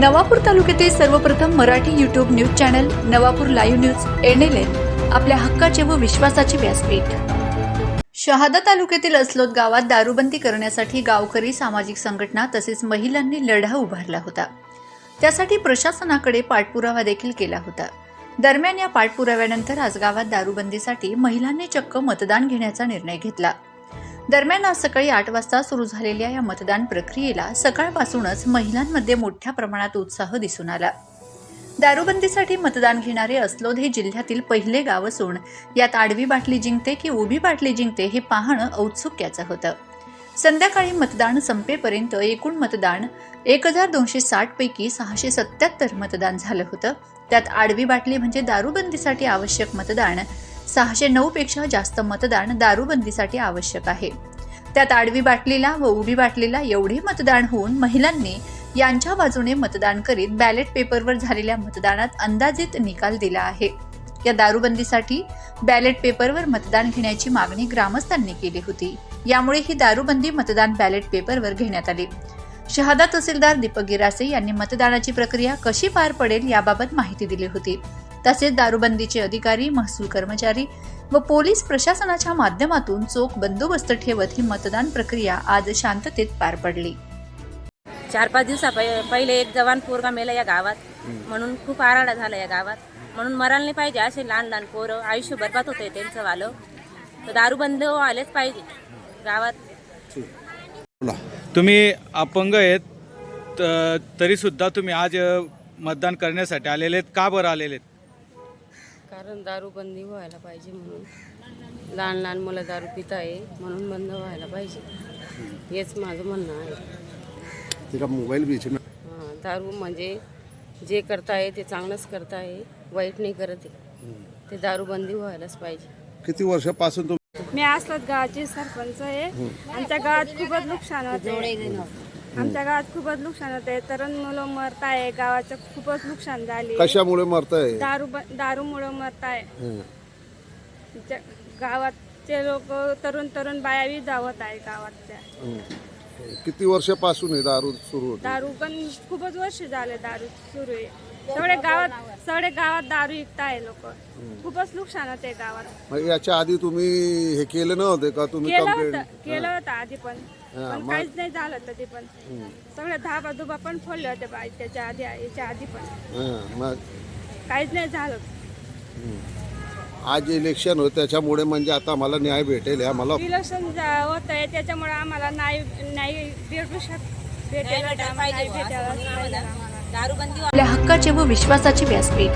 नवापूर तालुक्यातील सर्वप्रथम Marathi YouTube news channel Navapur live news NLN आपल्या हक्काचे व विश्वासाचे व्यासपीठ. शहादा तालुक्यातील असलोत गावात दारूबंदी करण्यासाठी गावकरी सामाजिक संघटना तसेच महिलांनी लढा उभारला होता. त्यासाठी प्रशासनाकडे पाठपुरावा देखील केला होता. दरम्यान या पाठपुराव्यानंतर आज गावात दारूबंदीसाठी महिलांनी चक्क मतदान घेण्याचा निर्णय घेतला. दरम्यान आज सकाळी आठ वाजता सुरू झालेल्या या मतदान प्रक्रियेला सकाळपासूनच महिलांमध्ये मोठ्या प्रमाणात उत्साह दिसून आला. दारूबंदीसाठी मतदान घेणारे असलोद हे जिल्ह्यातील पहिले गाव असून यात आडवी बाटली जिंकते की उभी बाटली जिंकते हे पाहणं औत्सुक्याचं होतं. संध्याकाळी मतदान संपेपर्यंत एकूण मतदान एक हजार दोनशे साठ पैकी सहाशे सत्याहत्तर मतदान झालं होतं. त्यात आडवी बाटली म्हणजे दारूबंदीसाठी आवश्यक मतदान सहाशे नऊ पेक्षा जास्त मतदान दारूबंदीसाठी आवश्यक आहे. त्यात आडवी बाटलीला व उभी बाटलीला एवढे मतदान होऊन महिलांनी यांच्या बाजूने मतदान करीत बॅलेट पेपरवर झालेल्या मतदानात अंदाजित निकाल दिला आहे. या दारूबंदीसाठी बॅलेट पेपरवर मतदान घेण्याची मागणी ग्रामस्थांनी केली होती. यामुळे ही दारूबंदी मतदान बॅलेट पेपरवर घेण्यात आली. शहादा तहसीलदार दीपक गिरासे यांनी मतदानाची प्रक्रिया कशी पार पडेल याबाबत माहिती दिली होती. तसेच दारूबंदीचे अधिकारी महसूल कर्मचारी व पोलीस प्रशासनाच्या माध्यमातून चोख बंदोबस्त ठेवत ही मतदान प्रक्रिया आज शांततेत पार पडली. चार पाच दिवसा पहि- पहिले एक जवान पोरगा मेला या गावात. म्हणून खूप आराडा झाला या गावात. म्हणून मरायला नाही पाहिजे असे लहान लहान पोरं आयुष्य बरबाद होते त्यांचं वालं. तर दारू बंद आलेच पाहिजे गावात. तुम्ही अपंग आहेत तरीसुद्धा तुम्ही आज मतदान करण्यासाठी आलेले आहेत. का बरं आलेले आहेत? कारण दारूबंदी व्हायला पाहिजे म्हणून. लहान लहान मुलं दारू पित आहे म्हणून बंद व्हायला पाहिजे. हेच माझं म्हणणं आहे. तिला मोबाईल हां, दारू म्हणजे जे करताय ते चांगलंच करताय वाईट नाही करत आहे. ते दारूबंदी व्हायलाच पाहिजे. किती वर्षापासून तुम्ही मी असलाच गावाची सरपंच आहे. आमच्या गावात खूपच नुकसान होते आमच्या गावात खूपच नुकसान होते तरुण मुलं मरत आहे गावाचं खूपच नुकसान झाले कशामुळे मरताय? दारू दारूमुळं मरत आहे गावातचे लोक तरुण तरुण बाया बी जावत आहे गावातल्या हं. किती वर्षापासून आहे दारू सुरू दारू पण खूपच वर्ष झाले दारू सुरू आहे. सगळे गावात सगळे गावात दारू विकत आहे लोक. खूपच नुकसान होते गावात. मग याच्या आधी तुम्ही हे केलं नव्हते का? तुम्ही केलं कंप्लेंट होतं केलं होतं आधी पण. हा, पण मग? काहीच नाही झालं कधी पण. सगळे धाबा दुबा पण फोडले होते बाई त्याच्या आधी याच्या आधी पण. मग? काहीच नाही झालं. आज इलेक्शन होतं त्याच्यामुळे म्हणजे आता मला न्याय भेटेल या मला इलेक्शन होत आहे त्याच्यामुळे आम्हाला नाही नाही भेटू शक भेटेल भेटायला आम्हाला नाही भेटायला दारूबंदी आपल्या हक्काचे व विश्वासाचे व्यासपीठ.